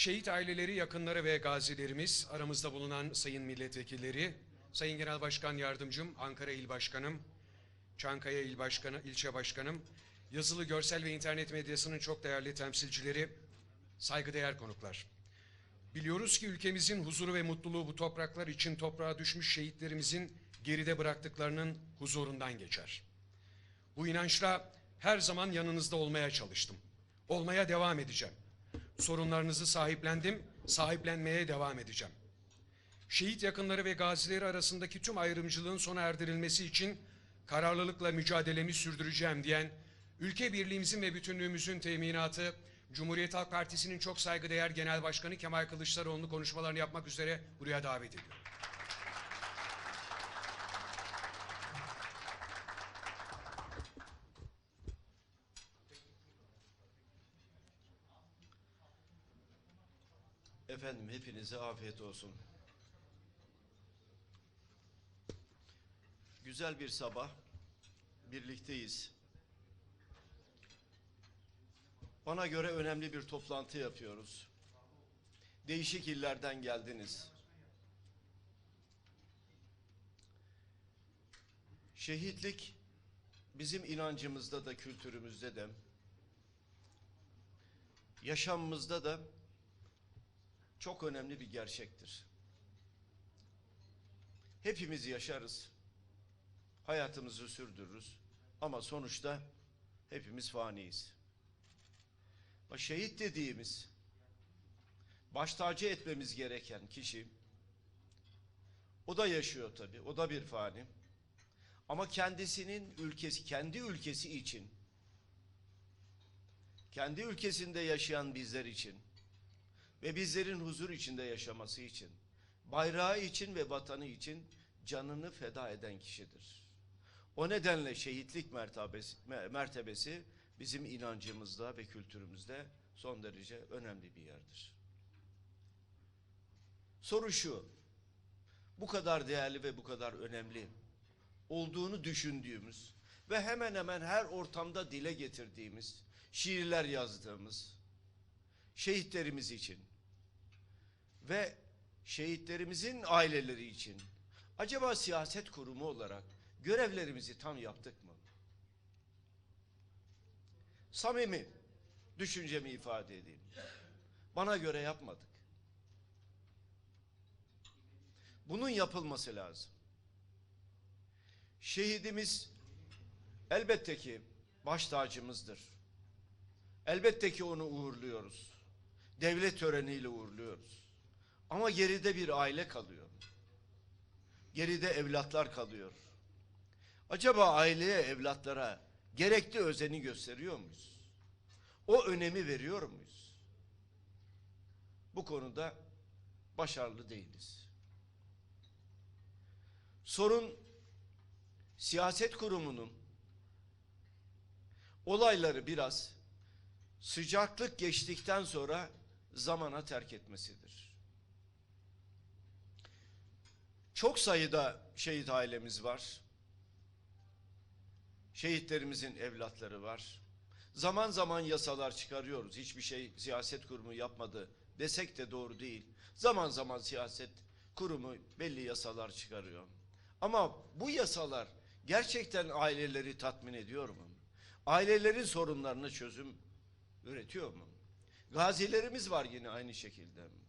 Şehit aileleri, yakınları ve gazilerimiz, aramızda bulunan sayın milletvekilleri, sayın genel başkan yardımcım, Ankara İl Başkanım, Çankaya İl Başkanı, ilçe başkanım, yazılı, görsel ve internet medyasının çok değerli temsilcileri, saygıdeğer konuklar. Biliyoruz ki ülkemizin huzuru ve mutluluğu bu topraklar için toprağa düşmüş şehitlerimizin geride bıraktıklarının huzurundan geçer. Bu inançla her zaman yanınızda olmaya çalıştım. Olmaya devam edeceğim. Sorunlarınızı sahiplendim, sahiplenmeye devam edeceğim. Şehit yakınları ve gazileri arasındaki tüm ayrımcılığın sona erdirilmesi için kararlılıkla mücadelemi sürdüreceğim diyen ülke birliğimizin ve bütünlüğümüzün teminatı Cumhuriyet Halk Partisi'nin çok saygıdeğer Genel Başkanı Kemal Kılıçdaroğlu'nu konuşmalarını yapmak üzere buraya davet ediyorum. Efendim hepinize afiyet olsun. Güzel bir sabah. Birlikteyiz. Bana göre önemli bir toplantı yapıyoruz. Değişik illerden geldiniz. Şehitlik bizim inancımızda da kültürümüzde de yaşamımızda da çok önemli bir gerçektir. Hepimiz yaşarız. Hayatımızı sürdürürüz. Ama sonuçta hepimiz faniyiz. Şehit dediğimiz baş tacı etmemiz gereken kişi o da yaşıyor tabii. O da bir fani. Ama kendisinin ülkesi, kendi ülkesi için kendi ülkesinde yaşayan bizler için ve bizlerin huzur içinde yaşaması için, bayrağı için ve vatanı için canını feda eden kişidir. O nedenle şehitlik mertebesi, mertebesi bizim inancımızda ve kültürümüzde son derece önemli bir yerdir. Soru şu, bu kadar değerli ve bu kadar önemli olduğunu düşündüğümüz ve hemen hemen her ortamda dile getirdiğimiz, şiirler yazdığımız, şehitlerimiz için ve şehitlerimizin aileleri için acaba siyaset kurumu olarak görevlerimizi tam yaptık mı? Samimi düşüncemi ifade edeyim. Bana göre yapmadık. Bunun yapılması lazım. Şehidimiz elbette ki baş tacımızdır. Elbette ki onu uğurluyoruz. Devlet töreniyle uğurluyoruz. Ama geride bir aile kalıyor. Geride evlatlar kalıyor. Acaba aileye, evlatlara gerekli özeni gösteriyor muyuz? O önemi veriyor muyuz? Bu konuda başarılı değiliz. Sorun siyaset kurumunun olayları biraz sıcaklık geçtikten sonra zamana terk etmesidir. Çok sayıda şehit ailemiz var. Şehitlerimizin evlatları var. Zaman zaman yasalar çıkarıyoruz. Hiçbir şey siyaset kurumu yapmadı desek de doğru değil. Zaman zaman siyaset kurumu belli yasalar çıkarıyor. Ama bu yasalar gerçekten aileleri tatmin ediyor mu? Ailelerin sorunlarına çözüm üretiyor mu? Gazilerimiz var yine aynı şekilde.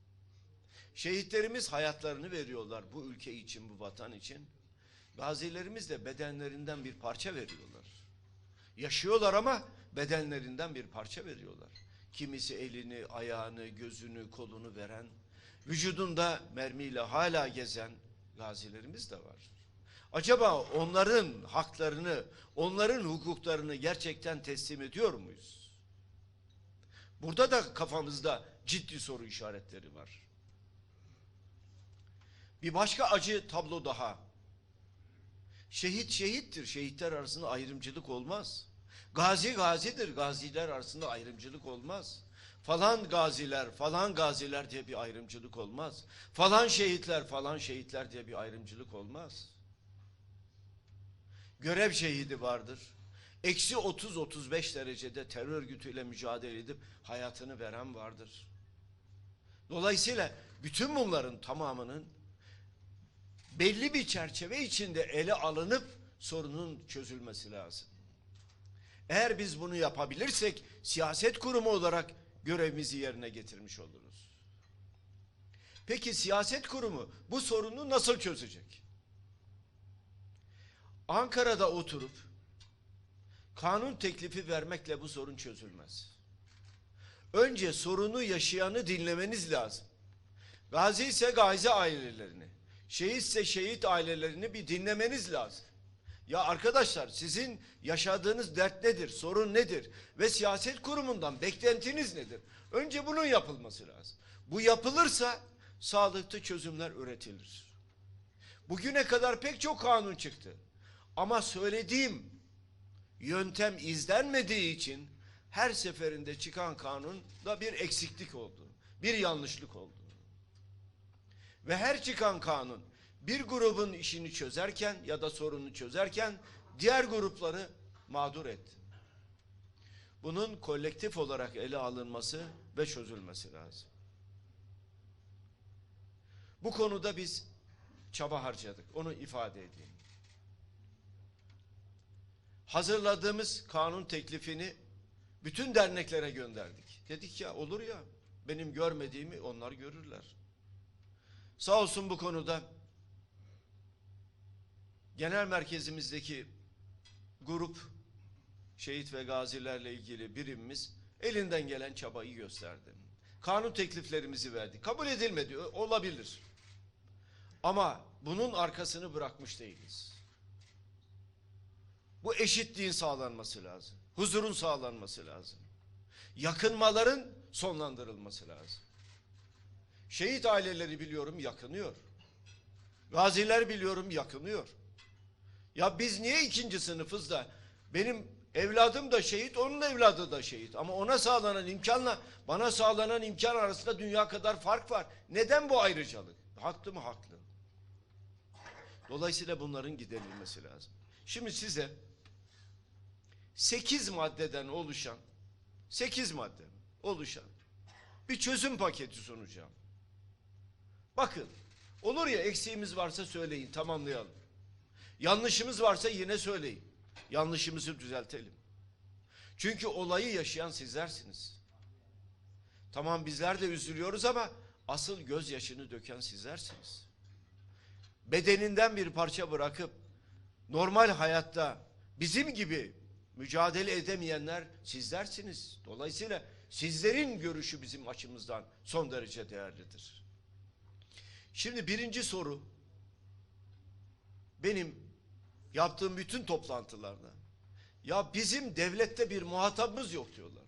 Şehitlerimiz hayatlarını veriyorlar bu ülke için, bu vatan için. Gazilerimiz de bedenlerinden bir parça veriyorlar. Yaşıyorlar ama bedenlerinden bir parça veriyorlar. Kimisi elini, ayağını, gözünü, kolunu veren, vücudunda mermiyle hala gezen gazilerimiz de var. Acaba onların haklarını, onların hukuklarını gerçekten teslim ediyor muyuz? Burada da kafamızda ciddi soru işaretleri var. Bir başka acı tablo daha. Şehit şehittir. Şehitler arasında ayrımcılık olmaz. Gazi gazidir. Gaziler arasında ayrımcılık olmaz. Falan gaziler, falan gaziler diye bir ayrımcılık olmaz. Falan şehitler, falan şehitler diye bir ayrımcılık olmaz. Görev şehidi vardır. Eksi 30-35 derecede terör örgütüyle mücadele edip hayatını veren vardır. Dolayısıyla bütün bunların tamamının belli bir çerçeve içinde ele alınıp sorunun çözülmesi lazım. Eğer biz bunu yapabilirsek siyaset kurumu olarak görevimizi yerine getirmiş oluruz. Peki siyaset kurumu bu sorunu nasıl çözecek? Ankara'da oturup kanun teklifi vermekle bu sorun çözülmez. Önce sorunu yaşayanı dinlemeniz lazım. Gazi ise gazi ailelerini, şehit ise şehit ailelerini bir dinlemeniz lazım. Ya arkadaşlar sizin yaşadığınız dert nedir, sorun nedir ve siyaset kurumundan beklentiniz nedir? Önce bunun yapılması lazım. Bu yapılırsa sağlıklı çözümler üretilir. Bugüne kadar pek çok kanun çıktı. Ama söylediğim yöntem izlenmediği için her seferinde çıkan kanunda bir eksiklik oldu. Bir yanlışlık oldu. Ve her çıkan kanun bir grubun işini çözerken ya da sorunu çözerken diğer grupları mağdur etti. Bunun kolektif olarak ele alınması ve çözülmesi lazım. Bu konuda biz çaba harcadık. Onu ifade edeyim. Hazırladığımız kanun teklifini bütün derneklere gönderdik. Dedik ya olur ya benim görmediğimi onlar görürler. Sağ olsun bu konuda genel merkezimizdeki grup şehit ve gazilerle ilgili birimimiz elinden gelen çabayı gösterdi. Kanun tekliflerimizi verdi. Kabul edilmedi olabilir. Ama bunun arkasını bırakmış değiliz. Bu eşitliğin sağlanması lazım. Huzurun sağlanması lazım. Yakınmaların sonlandırılması lazım. Şehit aileleri biliyorum yakınıyor. Gaziler biliyorum yakınıyor. Ya biz niye ikinci sınıfız da benim evladım da şehit, onun evladı da şehit. Ama ona sağlanan imkanla bana sağlanan imkan arasında dünya kadar fark var. Neden bu ayrıcalık? Haklı mı? Haklı. Dolayısıyla bunların giderilmesi lazım. Şimdi size 8 maddeden oluşan 8 madde oluşan bir çözüm paketi sunacağım. Bakın olur ya eksiğimiz varsa söyleyin tamamlayalım. Yanlışımız varsa yine söyleyin. Yanlışımızı düzeltelim. Çünkü olayı yaşayan sizlersiniz. Tamam bizler de üzülüyoruz ama asıl gözyaşını döken sizlersiniz. Bedeninden bir parça bırakıp normal hayatta bizim gibi mücadele edemeyenler sizlersiniz. Dolayısıyla sizlerin görüşü bizim açımızdan son derece değerlidir. Şimdi birinci soru benim yaptığım bütün toplantılarda ya bizim devlette bir muhatabımız yok diyorlar.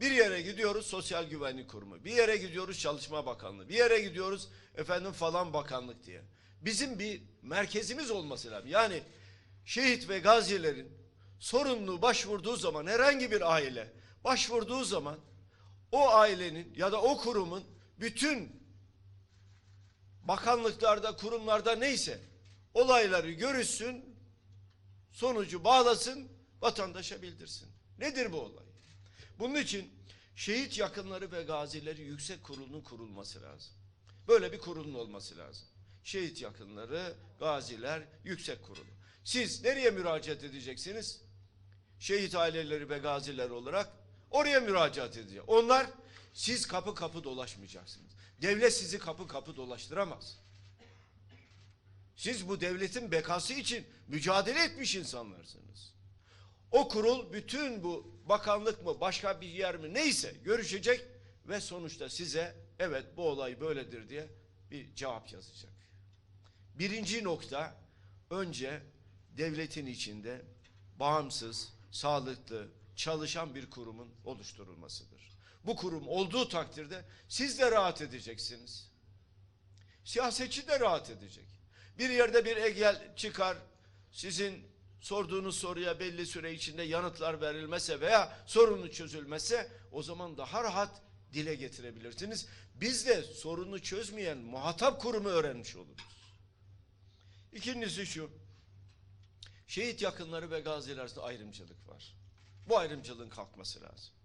Bir yere gidiyoruz Sosyal Güvenlik Kurumu, bir yere gidiyoruz Çalışma Bakanlığı, bir yere gidiyoruz efendim falan bakanlık diye. Bizim bir merkezimiz olması lazım. Yani şehit ve gazilerin sorumluluğu başvurduğu zaman herhangi bir aile başvurduğu zaman o ailenin ya da o kurumun bütün bakanlıklarda, kurumlarda neyse olayları görüşsün, sonucu bağlasın, vatandaşa bildirsin. Nedir bu olay? Bunun için şehit yakınları ve gazileri yüksek kurulunun kurulması lazım. Böyle bir kurulun olması lazım. Şehit yakınları, gaziler, yüksek kurulu. Siz nereye müracaat edeceksiniz? Şehit aileleri ve gaziler olarak oraya müracaat edecek. Onlar siz kapı kapı dolaşmayacaksınız. Devlet sizi kapı kapı dolaştıramaz. Siz bu devletin bekası için mücadele etmiş insanlarsınız. O kurul bütün bu bakanlık mı başka bir yer mi neyse görüşecek ve sonuçta size evet bu olay böyledir diye bir cevap yazacak. Birinci nokta önce devletin içinde bağımsız, sağlıklı, çalışan bir kurumun oluşturulmasıdır. Bu kurum olduğu takdirde siz de rahat edeceksiniz. Siyasetçi de rahat edecek. Bir yerde bir engel çıkar, sizin sorduğunuz soruya belli süre içinde yanıtlar verilmese veya sorunu çözülmese o zaman daha rahat dile getirebilirsiniz. Biz de sorunu çözmeyen muhatap kurumu öğrenmiş oluruz. İkincisi şu, şehit yakınları ve gaziler arasında ayrımcılık var. Bu ayrımcılığın kalkması lazım.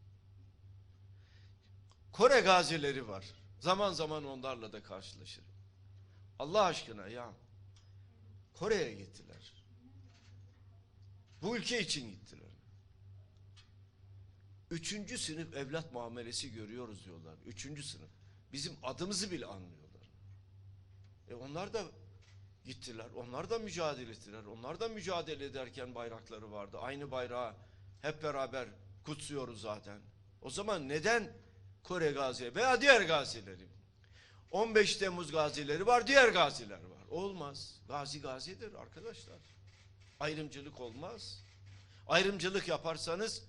Kore gazileri var. Zaman zaman onlarla da karşılaşırım. Allah aşkına ya Kore'ye gittiler. Bu ülke için gittiler. Üçüncü sınıf evlat muamelesi görüyoruz diyorlar. Üçüncü sınıf. Bizim adımızı bile anlıyorlar. E onlar da gittiler. Onlar da mücadele ettiler. Onlar da mücadele ederken bayrakları vardı. Aynı bayrağı hep beraber kutsuyoruz zaten. O zaman neden Kore gazi veya diğer gazileri? 15 Temmuz gazileri var, diğer gaziler var. Olmaz. Gazi gazidir arkadaşlar. Ayrımcılık olmaz. Ayrımcılık yaparsanız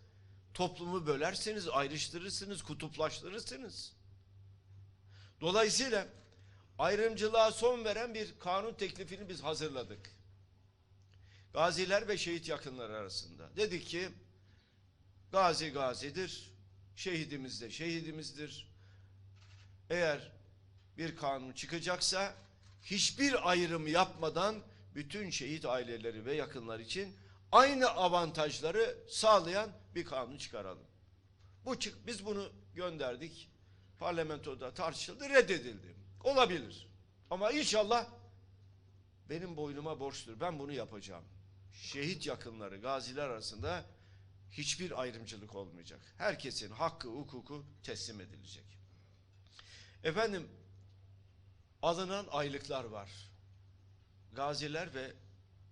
toplumu bölersiniz, ayrıştırırsınız, kutuplaştırırsınız. Dolayısıyla ayrımcılığa son veren bir kanun teklifini biz hazırladık. Gaziler ve şehit yakınları arasında. Dedik ki gazi gazidir, şehidimiz de şehidimizdir. Eğer bir kanun çıkacaksa hiçbir ayrım yapmadan bütün şehit aileleri ve yakınlar için aynı avantajları sağlayan bir kanun çıkaralım. Bu çık biz bunu gönderdik. Parlamentoda tartışıldı, reddedildi. Olabilir. Ama inşallah benim boynuma borçtur. Ben bunu yapacağım. Şehit yakınları, gaziler arasında hiçbir ayrımcılık olmayacak. Herkesin hakkı, hukuku teslim edilecek. Efendim, alınan aylıklar var. Gaziler ve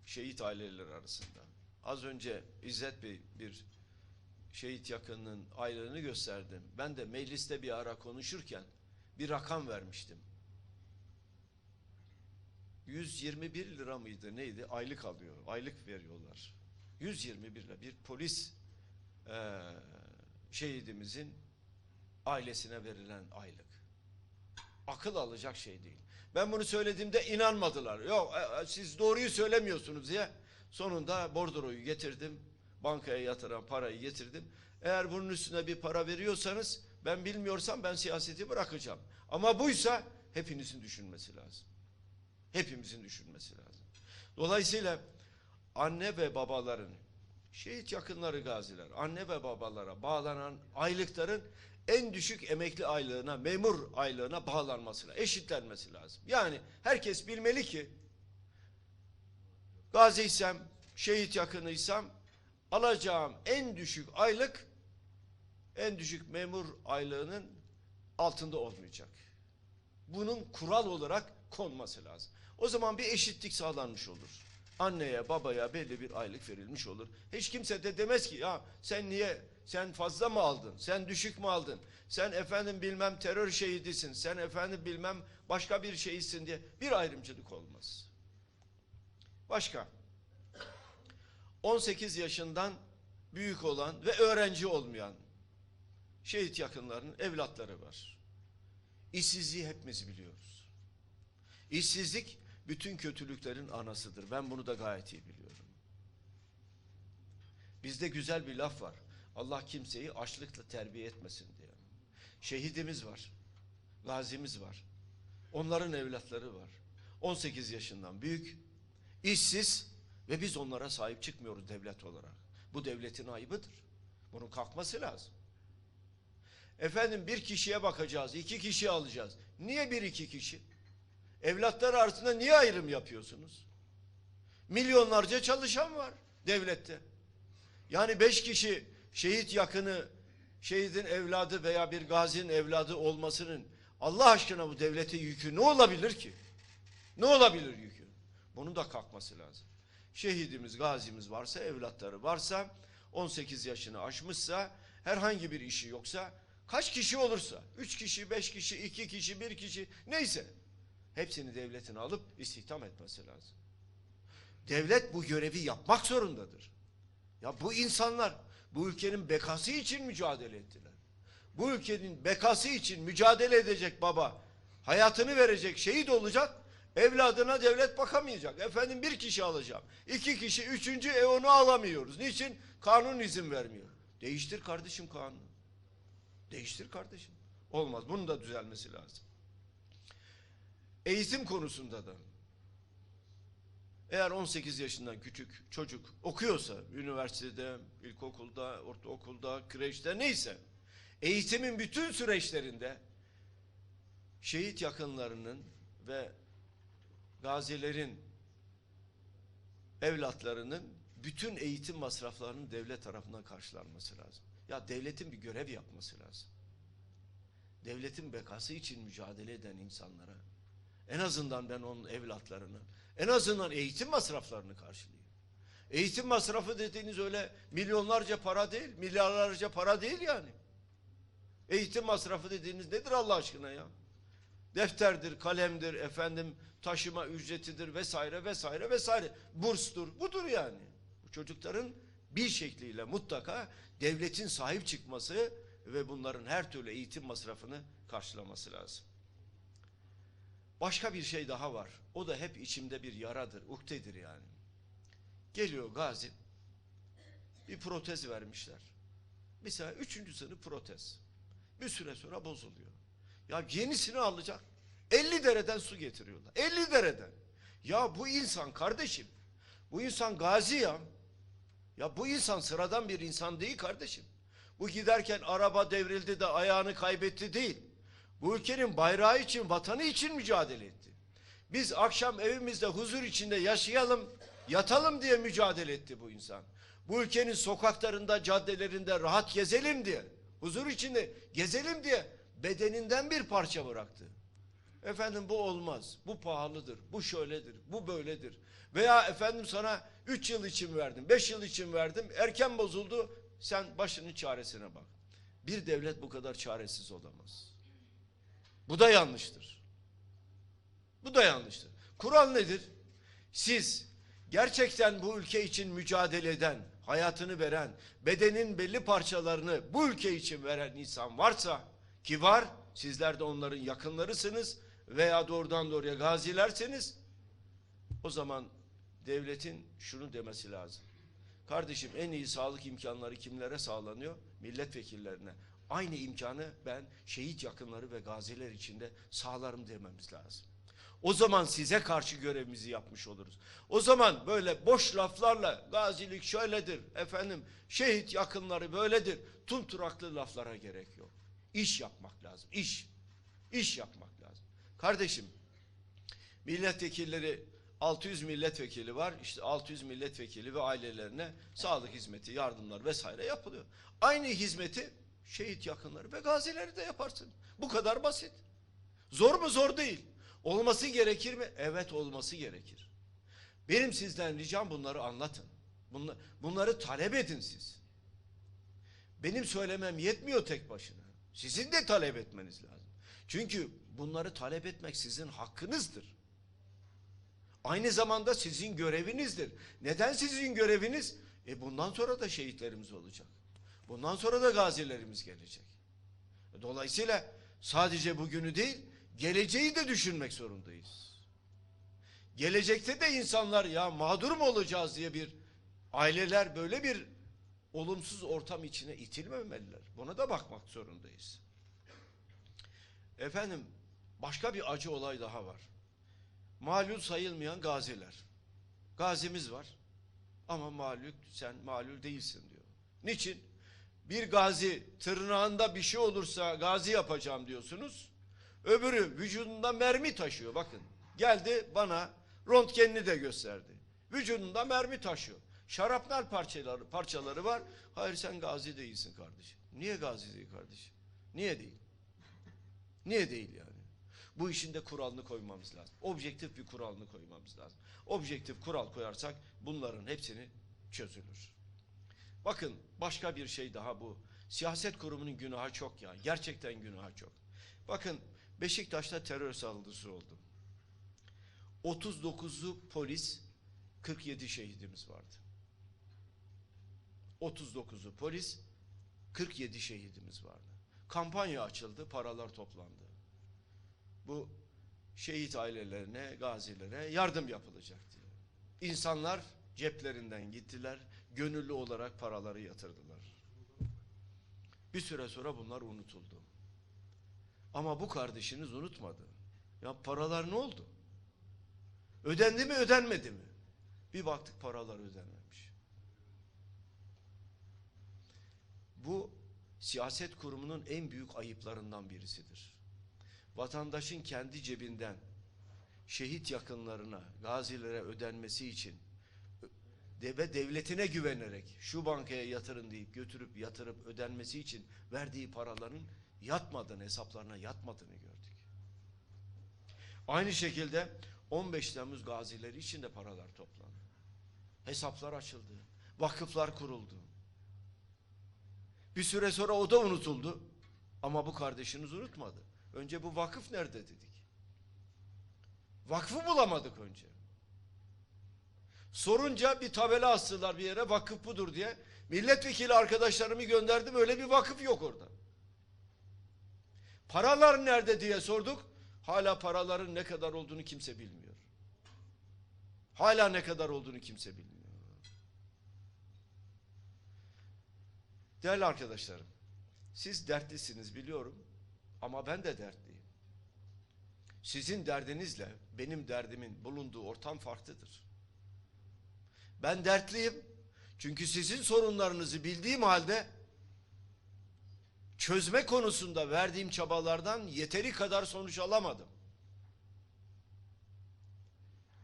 şehit aileleri arasında. Az önce İzzet Bey bir şehit yakınının aylığını gösterdim. Ben de mecliste bir ara konuşurken bir rakam vermiştim. 121 lira mıydı neydi aylık alıyor aylık veriyorlar 121 lira bir polis eee, şehidimizin ailesine verilen aylık. Akıl alacak şey değil. Ben bunu söylediğimde inanmadılar. Yok e, e, siz doğruyu söylemiyorsunuz diye sonunda bordroyu getirdim. Bankaya yatıran parayı getirdim. Eğer bunun üstüne bir para veriyorsanız ben bilmiyorsam ben siyaseti bırakacağım. Ama buysa hepinizin düşünmesi lazım. Hepimizin düşünmesi lazım. Dolayısıyla anne ve babaların, şehit yakınları gaziler, anne ve babalara bağlanan aylıkların en düşük emekli aylığına, memur aylığına bağlanmasına, eşitlenmesi lazım. Yani herkes bilmeli ki gaziysem, şehit yakınıysam alacağım en düşük aylık en düşük memur aylığının altında olmayacak. Bunun kural olarak konması lazım. O zaman bir eşitlik sağlanmış olur. Anneye babaya belli bir aylık verilmiş olur. Hiç kimse de demez ki ya sen niye sen fazla mı aldın? Sen düşük mü aldın? Sen efendim bilmem terör şehidisin. Sen efendim bilmem başka bir şeysin diye bir ayrımcılık olmaz. Başka. 18 yaşından büyük olan ve öğrenci olmayan şehit yakınlarının evlatları var. İşsizliği hepimiz biliyoruz. İşsizlik bütün kötülüklerin anasıdır. Ben bunu da gayet iyi biliyorum. Bizde güzel bir laf var. Allah kimseyi açlıkla terbiye etmesin diye. Şehidimiz var. Gazimiz var. Onların evlatları var. 18 yaşından büyük, işsiz ve biz onlara sahip çıkmıyoruz devlet olarak. Bu devletin ayıbıdır. Bunun kalkması lazım. Efendim bir kişiye bakacağız, iki kişi alacağız. Niye bir iki kişi? Evlatlar arasında niye ayrım yapıyorsunuz? Milyonlarca çalışan var devlette. Yani beş kişi şehit yakını, şehidin evladı veya bir gazinin evladı olmasının Allah aşkına bu devlete yükü ne olabilir ki? Ne olabilir yükü? Bunun da kalkması lazım. Şehidimiz, gazimiz varsa, evlatları varsa, 18 yaşını aşmışsa, herhangi bir işi yoksa, kaç kişi olursa, 3 kişi, 5 kişi, 2 kişi, 1 kişi, neyse, hepsini devletin alıp istihdam etmesi lazım. Devlet bu görevi yapmak zorundadır. Ya bu insanlar bu ülkenin bekası için mücadele ettiler. Bu ülkenin bekası için mücadele edecek baba, hayatını verecek, şehit olacak, evladına devlet bakamayacak. Efendim bir kişi alacağım, iki kişi, üçüncü e onu alamıyoruz. Niçin? Kanun izin vermiyor. Değiştir kardeşim kanunu. Değiştir kardeşim. Olmaz. Bunun da düzelmesi lazım. Eğitim konusunda da eğer 18 yaşından küçük çocuk okuyorsa üniversitede, ilkokulda, ortaokulda, kreşte neyse eğitimin bütün süreçlerinde şehit yakınlarının ve gazilerin evlatlarının bütün eğitim masraflarının devlet tarafından karşılanması lazım. Ya devletin bir görev yapması lazım. Devletin bekası için mücadele eden insanlara en azından ben onun evlatlarını en azından eğitim masraflarını karşılayayım. Eğitim masrafı dediğiniz öyle milyonlarca para değil, milyarlarca para değil yani. Eğitim masrafı dediğiniz nedir Allah aşkına ya? Defterdir, kalemdir, efendim taşıma ücretidir vesaire vesaire vesaire. Burstur, budur yani. Bu çocukların bir şekliyle mutlaka devletin sahip çıkması ve bunların her türlü eğitim masrafını karşılaması lazım. Başka bir şey daha var. O da hep içimde bir yaradır, uktedir yani. Geliyor gazi, bir protez vermişler. Mesela üçüncü sınıf protez. Bir süre sonra bozuluyor. Ya yenisini alacak. 50 dereden su getiriyorlar. 50 dereden. Ya bu insan kardeşim. Bu insan gazi ya. Ya bu insan sıradan bir insan değil kardeşim. Bu giderken araba devrildi de ayağını kaybetti değil. Bu ülkenin bayrağı için, vatanı için mücadele etti. Biz akşam evimizde huzur içinde yaşayalım, yatalım diye mücadele etti bu insan. Bu ülkenin sokaklarında, caddelerinde rahat gezelim diye, huzur içinde gezelim diye bedeninden bir parça bıraktı. Efendim bu olmaz, bu pahalıdır, bu şöyledir, bu böyledir. Veya efendim sana üç yıl için verdim, beş yıl için verdim, erken bozuldu, sen başının çaresine bak. Bir devlet bu kadar çaresiz olamaz. Bu da yanlıştır. Bu da yanlıştır. Kural nedir? Siz gerçekten bu ülke için mücadele eden, hayatını veren, bedenin belli parçalarını bu ülke için veren insan varsa ki var, sizler de onların yakınlarısınız veya doğrudan doğruya gazilerseniz o zaman devletin şunu demesi lazım. Kardeşim en iyi sağlık imkanları kimlere sağlanıyor? Milletvekillerine. Aynı imkanı ben şehit yakınları ve gaziler içinde sağlarım dememiz lazım. O zaman size karşı görevimizi yapmış oluruz. O zaman böyle boş laflarla gazilik şöyledir efendim şehit yakınları böyledir. Tunturaklı laflara gerek yok. İş yapmak lazım. İş. İş yapmak lazım. Kardeşim milletvekilleri 600 milletvekili var. İşte 600 milletvekili ve ailelerine sağlık hizmeti, yardımlar vesaire yapılıyor. Aynı hizmeti şehit yakınları ve gazileri de yaparsın. Bu kadar basit. Zor mu? Zor değil. Olması gerekir mi? Evet olması gerekir. Benim sizden ricam bunları anlatın. Bunları, bunları talep edin siz. Benim söylemem yetmiyor tek başına. Sizin de talep etmeniz lazım. Çünkü bunları talep etmek sizin hakkınızdır. Aynı zamanda sizin görevinizdir. Neden sizin göreviniz? E bundan sonra da şehitlerimiz olacak. Bundan sonra da gazilerimiz gelecek. Dolayısıyla sadece bugünü değil, geleceği de düşünmek zorundayız. Gelecekte de insanlar ya mağdur mu olacağız diye bir aileler böyle bir olumsuz ortam içine itilmemeliler. Buna da bakmak zorundayız. Efendim başka bir acı olay daha var. Malul sayılmayan gaziler. Gazimiz var ama malul sen malul değilsin diyor. Niçin? Bir gazi tırnağında bir şey olursa gazi yapacağım diyorsunuz. Öbürü vücudunda mermi taşıyor bakın. Geldi bana röntgenini de gösterdi. Vücudunda mermi taşıyor. Şarapnel parçaları, parçaları var. Hayır sen gazi değilsin kardeşim. Niye gazi değil kardeşim? Niye değil? Niye değil yani? Bu işin de kuralını koymamız lazım. Objektif bir kuralını koymamız lazım. Objektif kural koyarsak bunların hepsini çözülür. Bakın başka bir şey daha bu. Siyaset kurumunun günahı çok ya. Gerçekten günahı çok. Bakın Beşiktaş'ta terör saldırısı oldu. 39'u polis, 47 şehidimiz vardı. 39'u polis, 47 şehidimiz vardı. Kampanya açıldı, paralar toplandı. Bu şehit ailelerine, gazilere yardım yapılacak diye. İnsanlar ceplerinden gittiler, gönüllü olarak paraları yatırdılar. Bir süre sonra bunlar unutuldu. Ama bu kardeşiniz unutmadı. Ya paralar ne oldu? Ödendi mi ödenmedi mi? Bir baktık paralar ödenmemiş. Bu siyaset kurumunun en büyük ayıplarından birisidir. vatandaşın kendi cebinden şehit yakınlarına, gazilere ödenmesi için ve devletine güvenerek şu bankaya yatırın deyip götürüp yatırıp ödenmesi için verdiği paraların yatmadığını, hesaplarına yatmadığını gördük. Aynı şekilde 15 Temmuz gazileri için de paralar toplandı. Hesaplar açıldı. Vakıflar kuruldu. Bir süre sonra o da unutuldu. Ama bu kardeşiniz unutmadı. Önce bu vakıf nerede dedik. Vakfı bulamadık önce. Sorunca bir tabela astılar bir yere vakıf budur diye. Milletvekili arkadaşlarımı gönderdim öyle bir vakıf yok orada. Paralar nerede diye sorduk. Hala paraların ne kadar olduğunu kimse bilmiyor. Hala ne kadar olduğunu kimse bilmiyor. Değerli arkadaşlarım, siz dertlisiniz biliyorum ama ben de dertliyim. Sizin derdinizle benim derdimin bulunduğu ortam farklıdır. Ben dertliyim çünkü sizin sorunlarınızı bildiğim halde çözme konusunda verdiğim çabalardan yeteri kadar sonuç alamadım.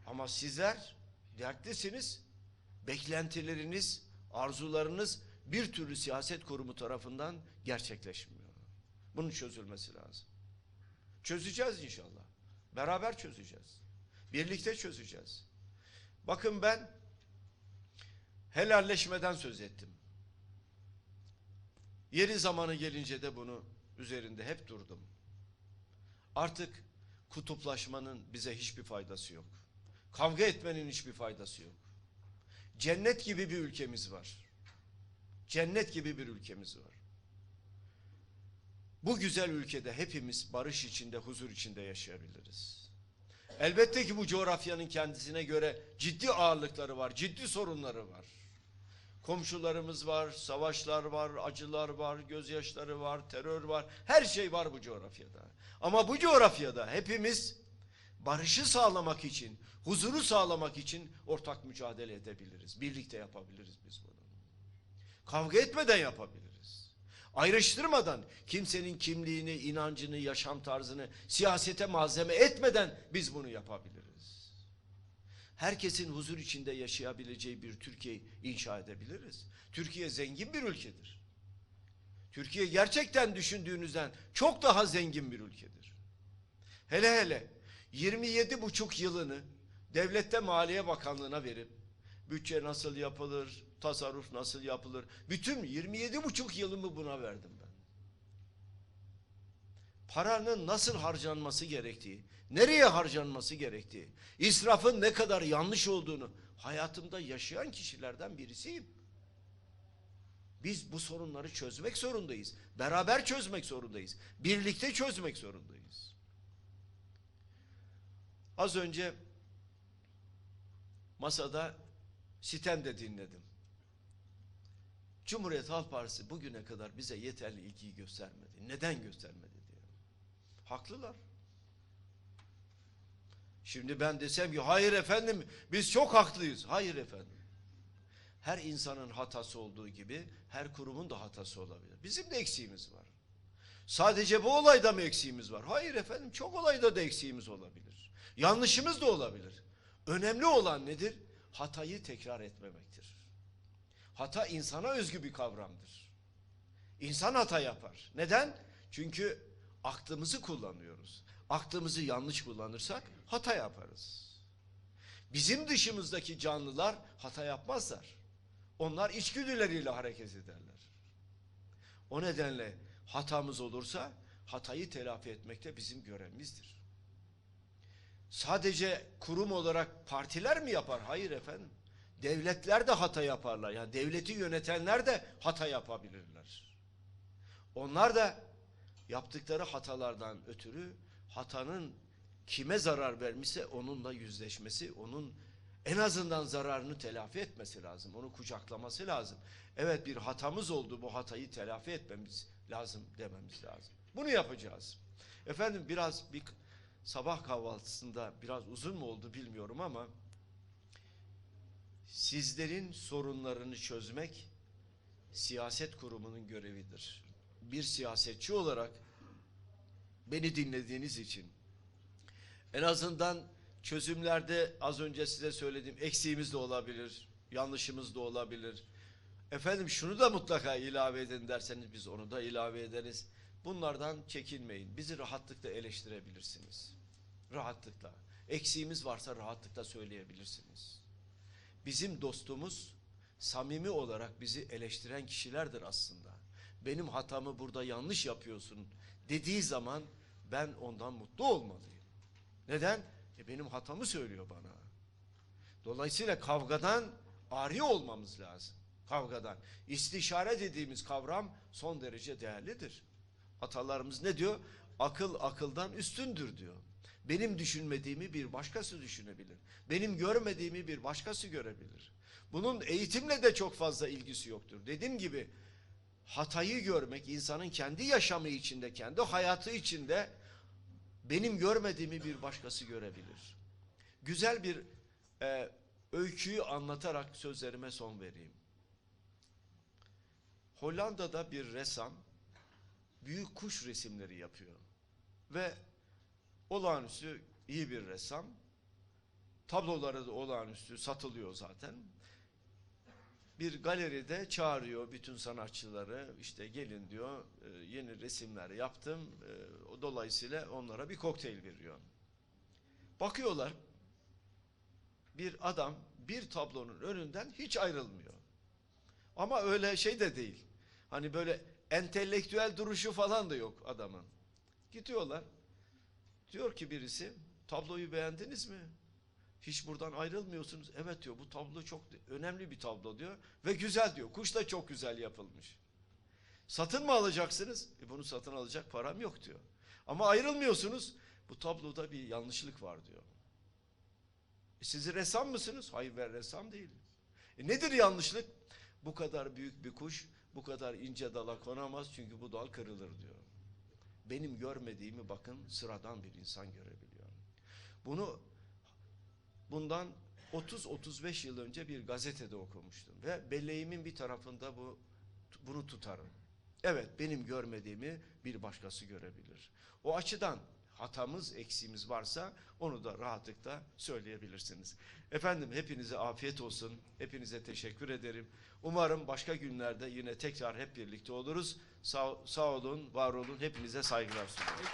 Ama sizler dertlisiniz, beklentileriniz, arzularınız bir türlü siyaset kurumu tarafından gerçekleşmiyor. Bunun çözülmesi lazım. Çözeceğiz inşallah. Beraber çözeceğiz. Birlikte çözeceğiz. Bakın ben helalleşmeden söz ettim. Yeri zamanı gelince de bunu üzerinde hep durdum. Artık kutuplaşmanın bize hiçbir faydası yok. Kavga etmenin hiçbir faydası yok. Cennet gibi bir ülkemiz var. Cennet gibi bir ülkemiz var. Bu güzel ülkede hepimiz barış içinde, huzur içinde yaşayabiliriz. Elbette ki bu coğrafyanın kendisine göre ciddi ağırlıkları var, ciddi sorunları var. Komşularımız var, savaşlar var, acılar var, gözyaşları var, terör var. Her şey var bu coğrafyada. Ama bu coğrafyada hepimiz barışı sağlamak için, huzuru sağlamak için ortak mücadele edebiliriz. Birlikte yapabiliriz biz bunu. Kavga etmeden yapabiliriz. Ayrıştırmadan kimsenin kimliğini, inancını, yaşam tarzını siyasete malzeme etmeden biz bunu yapabiliriz. Herkesin huzur içinde yaşayabileceği bir Türkiye inşa edebiliriz. Türkiye zengin bir ülkedir. Türkiye gerçekten düşündüğünüzden çok daha zengin bir ülkedir. Hele hele 27 buçuk yılını devlette Maliye Bakanlığı'na verip bütçe nasıl yapılır, tasarruf nasıl yapılır, bütün 27 buçuk yılımı buna verdim. Paranın nasıl harcanması gerektiği, nereye harcanması gerektiği, israfın ne kadar yanlış olduğunu hayatımda yaşayan kişilerden birisiyim. Biz bu sorunları çözmek zorundayız. Beraber çözmek zorundayız. Birlikte çözmek zorundayız. Az önce masada sitem de dinledim. Cumhuriyet Halk Partisi bugüne kadar bize yeterli ilgiyi göstermedi. Neden göstermedi. Haklılar. Şimdi ben desem ki hayır efendim biz çok haklıyız. Hayır efendim. Her insanın hatası olduğu gibi her kurumun da hatası olabilir. Bizim de eksiğimiz var. Sadece bu olayda mı eksiğimiz var? Hayır efendim çok olayda da eksiğimiz olabilir. Yanlışımız da olabilir. Önemli olan nedir? Hatayı tekrar etmemektir. Hata insana özgü bir kavramdır. İnsan hata yapar. Neden? Çünkü aklımızı kullanıyoruz. Aklımızı yanlış kullanırsak hata yaparız. Bizim dışımızdaki canlılar hata yapmazlar. Onlar içgüdüleriyle hareket ederler. O nedenle hatamız olursa hatayı telafi etmek de bizim görevimizdir. Sadece kurum olarak partiler mi yapar? Hayır efendim. Devletler de hata yaparlar. Yani devleti yönetenler de hata yapabilirler. Onlar da yaptıkları hatalardan ötürü hatanın kime zarar vermişse onunla yüzleşmesi, onun en azından zararını telafi etmesi lazım. Onu kucaklaması lazım. Evet bir hatamız oldu bu hatayı telafi etmemiz lazım dememiz lazım. Bunu yapacağız. Efendim biraz bir sabah kahvaltısında biraz uzun mu oldu bilmiyorum ama sizlerin sorunlarını çözmek siyaset kurumunun görevidir. Bir siyasetçi olarak Beni dinlediğiniz için. En azından çözümlerde az önce size söylediğim eksiğimiz de olabilir, yanlışımız da olabilir. Efendim şunu da mutlaka ilave edin derseniz biz onu da ilave ederiz. Bunlardan çekinmeyin. Bizi rahatlıkla eleştirebilirsiniz. Rahatlıkla. Eksiğimiz varsa rahatlıkla söyleyebilirsiniz. Bizim dostumuz samimi olarak bizi eleştiren kişilerdir aslında. Benim hatamı burada yanlış yapıyorsun dediği zaman ben ondan mutlu olmalıyım. Neden? E benim hatamı söylüyor bana. Dolayısıyla kavgadan ari olmamız lazım. Kavgadan. İstişare dediğimiz kavram son derece değerlidir. Atalarımız ne diyor? Akıl akıldan üstündür diyor. Benim düşünmediğimi bir başkası düşünebilir. Benim görmediğimi bir başkası görebilir. Bunun eğitimle de çok fazla ilgisi yoktur. Dediğim gibi hatayı görmek insanın kendi yaşamı içinde, kendi hayatı içinde benim görmediğimi bir başkası görebilir. Güzel bir e, öyküyü anlatarak sözlerime son vereyim. Hollanda'da bir ressam büyük kuş resimleri yapıyor. Ve olağanüstü iyi bir ressam. Tabloları da olağanüstü satılıyor zaten. Bir galeride çağırıyor bütün sanatçıları işte gelin diyor e, yeni resimler yaptım E, o dolayısıyla onlara bir kokteyl veriyor. Bakıyorlar bir adam bir tablonun önünden hiç ayrılmıyor. Ama öyle şey de değil. Hani böyle entelektüel duruşu falan da yok adamın. Gidiyorlar. Diyor ki birisi tabloyu beğendiniz mi? Hiç buradan ayrılmıyorsunuz. Evet diyor bu tablo çok önemli bir tablo diyor. Ve güzel diyor. Kuş da çok güzel yapılmış. Satın mı alacaksınız? E bunu satın alacak param yok diyor. Ama ayrılmıyorsunuz. Bu tabloda bir yanlışlık var diyor. E siz ressam mısınız? Hayır ben ressam değilim. E nedir yanlışlık? Bu kadar büyük bir kuş bu kadar ince dala konamaz çünkü bu dal kırılır diyor. Benim görmediğimi bakın sıradan bir insan görebiliyor. Bunu bundan 30-35 yıl önce bir gazetede okumuştum ve belleğimin bir tarafında bu bunu tutarım. Evet benim görmediğimi bir başkası görebilir. O açıdan hatamız, eksiğimiz varsa onu da rahatlıkla söyleyebilirsiniz. Efendim hepinize afiyet olsun. Hepinize teşekkür ederim. Umarım başka günlerde yine tekrar hep birlikte oluruz. Sağ, sağ olun, var olun. Hepinize saygılar sunuyorum.